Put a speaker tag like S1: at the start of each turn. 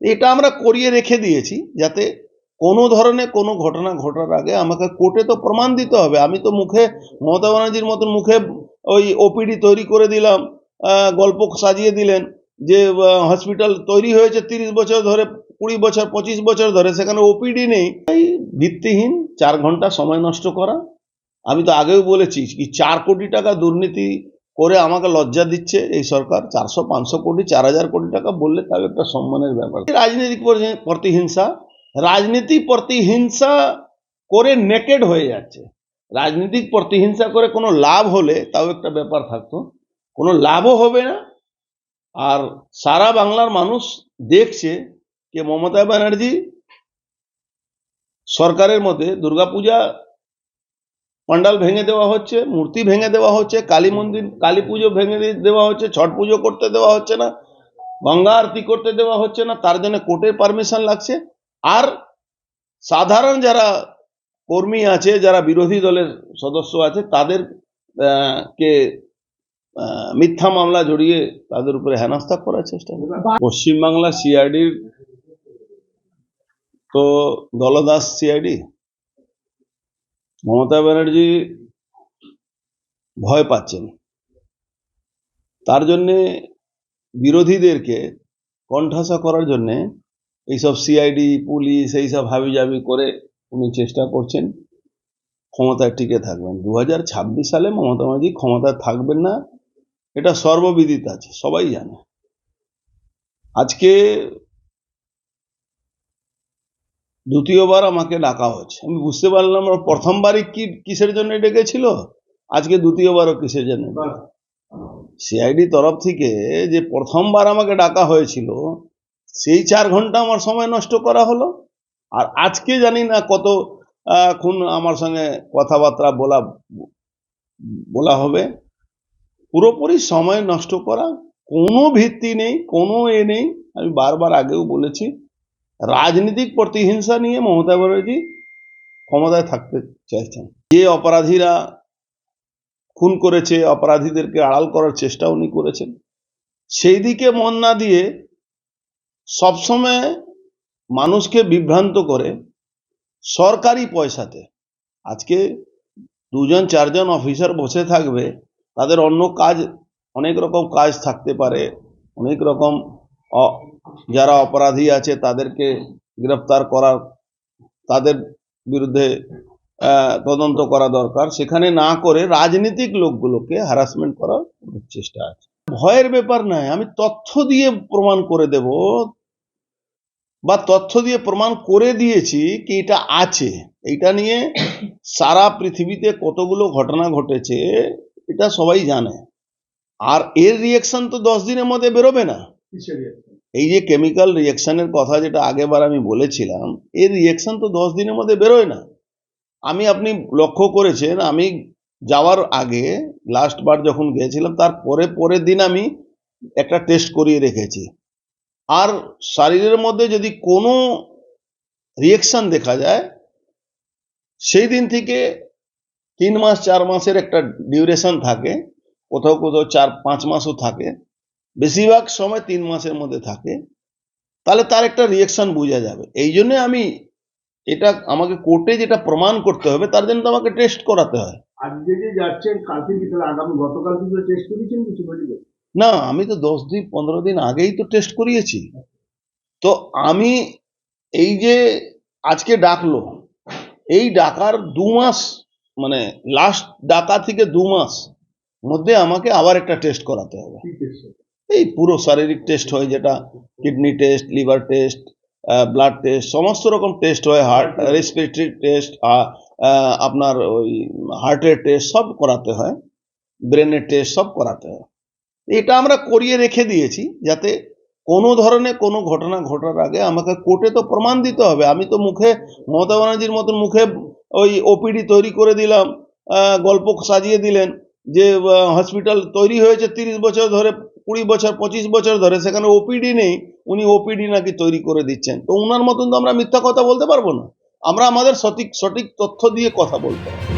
S1: এটা আমরা করিয়ে রেখে দিয়েছি যাতে কোনো ধরনের কোনো ঘটনা ঘটার আগে আমাকে কোর্টে তো প্রমাণ দিতে হবে। আমি তো মুখে মমতা ব্যানার্জির মতন মুখে ওই ওপিডি তৈরি করে দিলাম গল্প সাজিয়ে দিলেন যে হসপিটাল তৈরি হয়েছে তিরিশ বছর ধরে, কুড়ি বছর, পঁচিশ বছর ধরে, সেখানে ওপিডি নেই। এই ভিত্তিহীন চার ঘণ্টা সময় নষ্ট করা। আমি তো আগেও বলেছি কি চার কোটি টাকা দুর্নীতি করে আমাকে লজ্জা দিচ্ছে এই সরকার। চারশো, পাঁচশো কোটি, চার হাজার কোটি টাকা বললে তাও একটা সম্মানের ব্যাপার। রাজনৈতিক প্রতিহিংসা, রাজনীতি প্রতিহিংসা করে নেকেড হয়ে যাচ্ছে। রাজনীতিক প্রতিহিংসা করে কোনো লাভ হলে তাও একটা ব্যাপার থাকতো। কোনো লাভও হবে না। আর সারা বাংলার মানুষ দেখছে যে মমতা ব্যানার্জি সরকারের মধ্যে দুর্গাপূজা পান্ডাল ভেঙে দেওয়া হচ্ছে, মূর্তি ভেঙে দেওয়া হচ্ছে, কালী মন্দির, কালী পুজো ভেঙে দেওয়া হচ্ছে, ছট পুজো করতে দেওয়া হচ্ছে না, গঙ্গা আরতি করতে দেওয়া হচ্ছে না, তার জন্য কোর্টের পারমিশন লাগছে। আর সাধারণ যারা কর্মী আছে, যারা বিরোধী দলের সদস্য আছে, তাদের কে মিথ্যা মামলা জড়িয়ে তাদের উপরে হেনস্থা করার চেষ্টা পশ্চিমবাংলা সিআইডির তো দলদাস সিআইডি মমতা ব্যানার্জি ভয় পাচ্ছেন। তার জন্যে বিরোধীদেরকে কণ্ঠাসা করার জন্যে এইসব সিআইডি পুলিশ এইসব হাবিজাবি করে উনি চেষ্টা করছেন। ক্ষমতায় টিকে থাকবেন। দু হাজার ছাব্বিশ সালে মমতা ব্যানার্জি ক্ষমতায় থাকবেন না, এটা সর্ববিদিত আছে, সবাই জানে। আজকে দ্বিতীয়বার আমাকে ডাকা হচ্ছে আমি বুঝতে পারলাম প্রথমবারই কি, কিসের জন্য ডেকেছিল? আজকে দ্বিতীয়বারও কিসের জন্য? সিআইডি তরফ থেকে যে প্রথমবার আমাকে ডাকা হয়েছিল, সেই চার ঘণ্টা আমার সময় নষ্ট করা হলো। আর আজকে জানি না কত খুন আমার সঙ্গে কথাবার্তা বলা বলা হবে। পুরোপুরি সময় নষ্ট করা, কোনো ভিত্তি নেই, কোনো এ নেই। আমি বারবার আগেও বলেছি রাজনীতিক প্রতিহিংসা নিয়ে মমতা ব্যানার্জি ক্ষমতায় থাকতে চাইছেন। যে অপরাধীরা খুন করেছে, অপরাধীদেরকে আড়াল করার চেষ্টা উনি করেছেন সেই দিকে মন না দিয়ে সবসময় মানুষকে বিভ্রান্ত করে সরকারি পয়সাতে। আজকে দুজন, চারজন অফিসার বসে থাকবে, তাদের অন্য কাজ, অনেক রকম কাজ থাকতে পারে, অনেক রকম যারা অপরাধী আছে তাদেরকে গ্রেফতার করার, তাদের বিরুদ্ধে তদন্ত করা দরকার। সেখানে না করে রাজনীতিক লোকগুলোকে হ্যারাসমেন্ট করার চেষ্টা আছে। ভয়ের ব্যাপার নয়, আমি তথ্য দিয়ে প্রমাণ করে দেব, বা তথ্য দিয়ে প্রমাণ করে দিয়েছি কি এটা আছে। এটা নিয়ে সারা পৃথিবীতে কতগুলো ঘটনা ঘটেছে, এটা সবাই জানে। আর এর রিয়েকশন তো দশ দিনের মধ্যে বেরোবে না। এই যে কেমিক্যাল রিয়েকশনের কথা যেটা আগেবার আমি বলেছিলাম, এর রিয়েকশন তো দশ দিনের মধ্যে বেরোয় না। আমি, আপনি লক্ষ্য করেছেন, আমি যাওয়ার আগে লাস্ট বার যখন গিয়েছিলাম, তার পরে, পরের দিন আমি একটা টেস্ট করিয়ে রেখেছি। আর শরীরের মধ্যে যদি কোনো রিয়েকশন দেখা যায়, সেই দিন থেকে তিন মাস, চার মাসের একটা ডিউরেশন থাকে, কোথাও কোথাও চার, পাঁচ মাসও থাকে। বেশিরভাগ সময় তিন মাসের মধ্যে থাকে তাহলে তার একটা রিয়েকশন বোঝা যাবে। এই জন্য আমি এটা আমাকে কোর্টে যেটা প্রমাণ করতে হবে তার জন্য তো আমাকে টেস্ট করাতে হয়।
S2: আজকে যে যাচ্ছেন কালকে কি তাহলে আগামী গতকাল কিন্তু টেস্ট করেছেন কিছু মেডিকেল
S1: না আমি তো দশ দিন পনেরো দিন আগেই তো টেস্ট করিয়েছি। তো আমি এই যে আজকে ডাকলো এই ডাকার দু মাস মানে লাস্ট ডাকা থেকে দু মাস মধ্যে আমাকে আবার একটা টেস্ট করাতে হবে।
S2: কি
S1: এই পুরো শারীরিক টেস্ট হয় যেটা kidney test liver test blood test সমস্ত রকম টেস্ট হয় হার্ট রেসপিরেটরি টেস্ট আপনার ওই হার্টের টেস্ট সব করাতে হয় ব্রেনের টেস্ট সব করাতে হয়। এটা আমরা করিয়ে রেখে দিয়েছি যাতে কোনো ধরনের কোনো ঘটনা ঘটার আগে আমাকে কোর্টে তো প্রমাণ দিতে হবে। আমি তো মুখে মমতা ব্যানার্জির মতন মুখে ওই ওপিডি তৈরি করে দিলাম গল্প সাজিয়ে দিলেন যে হসপিটাল তৈরি হয়েছে তিরিশ বছর ধরে কুড়ি বছর, পঁচিশ বছর ধরে সেখানে ওপিডি নেই, উনি ওপিডি নাকি তৈরি করে দিচ্ছেন। তো ওনার মতন তো আমরা মিথ্যা কথা বলতে পারব না। আমরা আমাদের সঠিক সঠিক তথ্য দিয়ে কথা বলতে হবে